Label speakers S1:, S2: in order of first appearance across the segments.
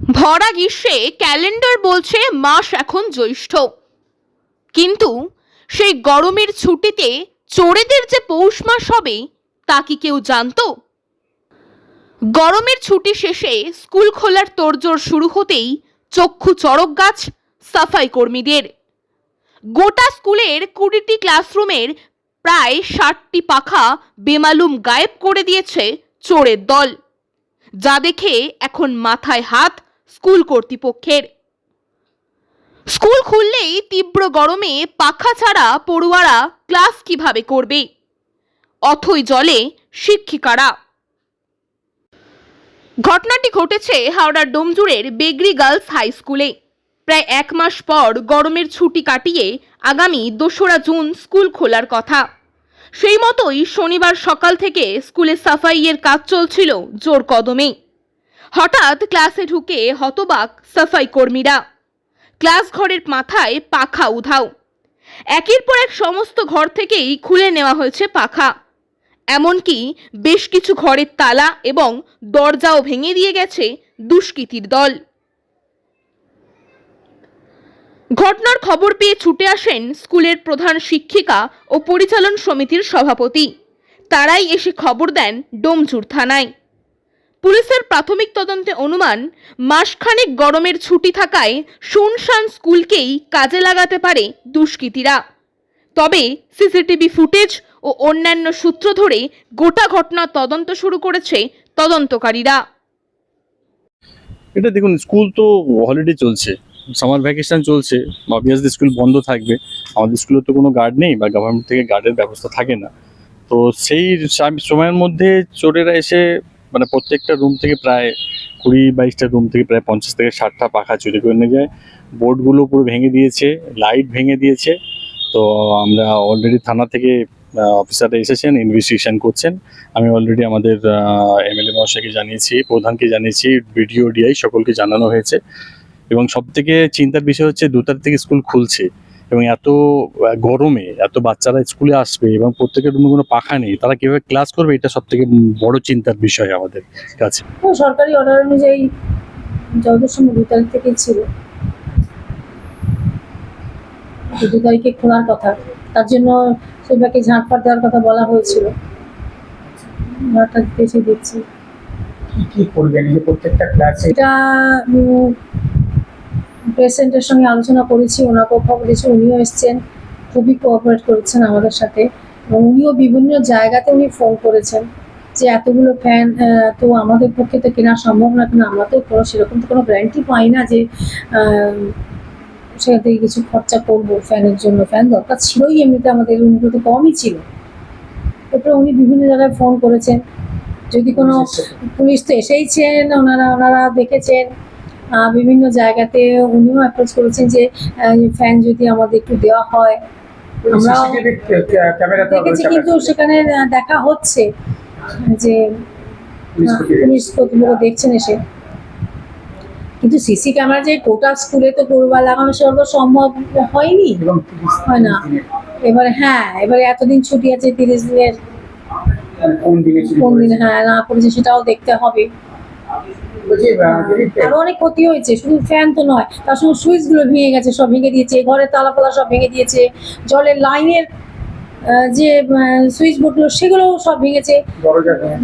S1: ভরা গ্রীষ্মে ক্যালেন্ডার বলছে মাস এখন জ্যৈষ্ঠ। কিন্তু সেই গরমের ছুটিতে চোরেদের যে পৌষ মাস হবে, তা কি কেউ জানতো? গরমের ছুটি শেষে স্কুল খোলার তোড়জোড় শুরু হতেই চক্ষু চড়ক গাছ সাফাই কর্মীদের। গোটা স্কুলের কুড়িটি ক্লাসরুমের প্রায় ষাটটি পাখা বেমালুম গায়েব করে দিয়েছে চোরের দল। যা দেখে এখন মাথায় হাত স্কুল কর্তৃপক্ষের। স্কুল খুললেই তীব্র গরমে পাখা ছাড়া পড়ুয়ারা ক্লাস কীভাবে করবে? অথই জলে শিক্ষিকারা। ঘটনাটি ঘটেছে হাওড়ার ডোমজুড়ের বেগরি গার্লস হাই স্কুলে। প্রায় এক মাস পর গরমের ছুটি কাটিয়ে আগামী দোসরা জুন স্কুল খোলার কথা। সেই মতোই শনিবার সকাল থেকে স্কুলে সাফাইয়ের কাজ চলছিল জোর কদমে। হঠাৎ ক্লাসে ঢুকে হতবাক সাফাই কর্মীরা। ক্লাস ঘরের মাথায় পাখা উধাও। একের পর এক সমস্ত ঘর থেকেই খুলে নেওয়া হয়েছে পাখা। এমনকি বেশ কিছু ঘরের তালা এবং দরজাও ভেঙে দিয়ে গেছে দুষ্কৃতীর দল। ঘটনার খবর পেয়ে ছুটে আসেন স্কুলের প্রধান শিক্ষিকা ও পরিচালন সমিতির সভাপতি। তারাই এসে খবর দেন ডোমচুর থানায়। পুলিশের প্রাথমিক তদন্তে অনুমান, মাসখানেক গরমের ছুটি থাকায় শুনশান স্কুলকেই কাজে লাগাতে পারে দুষ্কৃতীরা। তবে সিসিটিভি ফুটেজ ও অন্যান্য সূত্র ধরে গোটা ঘটনা তদন্ত শুরু করেছে তদন্তকারীরা।
S2: এটা দেখুন, স্কুল তো হলিডে চলছে। সামার ভ্যাকেশন চলছে অবভিয়াসলি স্কুল বন্ধ থাকবে। আমাদের স্কুলে তো কোনো গার্ড নেই বা গভর্নমেন্ট থেকে গার্ডের ব্যবস্থা থাকে না। তো সেই সময়ের মধ্যে চোরেরা এসে মানে প্রত্যেকটা রুম থেকে প্রায় কুড়ি বাইশটা রুম থেকে প্রায় পঞ্চাশ থেকে ষাটটা পাখা চুরি করে নিয়ে যায়। বোর্ডগুলো পুরো ভেঙে দিয়েছে লাইট ভেঙে দিয়েছে। তো আমরা অলরেডি থানা থেকে অফিসাররা এসেছেন ইনভেস্টিগেশন করছেন। আমি অলরেডি আমাদের এমএলএ মহাশয়কে জানিয়েছি, প্রধানকে জানিয়েছি বিডিও ডিআই সকলকে জানানো হয়েছে। এবং সবথেকে চিন্তার বিষয় হচ্ছে দু তারিখ থেকে স্কুল খুলছে। এবং এত গরমে এত বাচ্চারা স্কুলে আসবে এবং প্রত্যেকের রুমে কোনো পাখা নেই তারা কীভাবে ক্লাস করবে? এটা সব থেকে বড় চিন্তার বিষয় আমাদের কাছে।
S3: সরকারি অর্ডার অনুযায়ী যতদূর সময় দু তারিখ থেকেই ছিল। দু তারিখে খোলার কথা তার জন্য সেটাকে ঝাঁটপাট দেওয়ার কথা বলা হয়েছিল। দিচ্ছি
S4: কি কি করবেন? প্রত্যেকটা ক্লাসে
S3: এটা প্রেসিডেন্টের সঙ্গে আলোচনা করেছি ওনাকেও খবর দিয়েছি উনিও এসছেন খুবই কোঅপারেট করেছেন আমাদের সাথে এবং উনিও বিভিন্ন জায়গাতে উনি ফোন করেছেন যে এতগুলো ফ্যান তো আমাদের পক্ষে তো কেনা সম্ভব না কেন আমরা তো কোনো সেরকম তো কোনো গ্যারান্টি পাই না যে সেখান থেকে কিছু খরচা করব ফ্যানের জন্য। ফ্যান দরকার ছিলই এমনিতে আমাদের রুমগুলো তো কমই ছিল। তারপরে উনি বিভিন্ন জায়গায় ফোন করেছেন। যদি কোনো পুলিশ তো এসেইছেন ওনারা ওনারা দেখেছেন। বিভিন্ন জায়গাতে উনিও অ্যাপ্রোচ করেছেন যে ফ্যান যদি আমাদের একটু দেওয়া হয়
S4: তো
S3: দেখেছি কিন্তু সেখানে দেখা হচ্ছে যে
S4: পুলিশ
S3: কর্তৃপক্ষ দেখছেন এসে। কিন্তু সিসি ক্যামেরা যে টোটাল স্কুলে তো করবা লাগানো সেটা সম্ভব হয়নি। হয় না। এবারে হ্যাঁ এবারে এতদিন ছুটি আছে তিরিশ দিনের।
S4: কোন দিনে
S3: হ্যাঁ না করেছে সেটাও দেখতে হবে। আরও অনেক ক্ষতি হয়েছে। শুধু ফ্যান তো নয় তার সঙ্গে সুইচগুলো ভেঙে গেছে সব ভেঙে দিয়েছে ঘরের তালা ফালা সব ভেঙে দিয়েছে জলের লাইনের যে সুইচ বোর্ডগুলো সেগুলো সব ভেঙেছে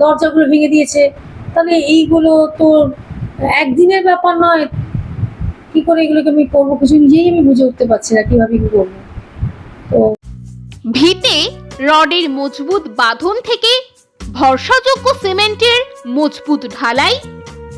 S3: দরজাগুলো ভেঙে দিয়েছে। তাহলে এইগুলো তো একদিনের ব্যাপার নয়। কি করে এগুলোকে আমি করব? কিছু নিজেই আমি বুঝে উঠতে পারছি না কীভাবে কি করব। তো
S1: ভিতে রডের মজবুত বাঁধন থেকে ভরসাযোগ্য সিমেন্টের মজবুত ঢালাই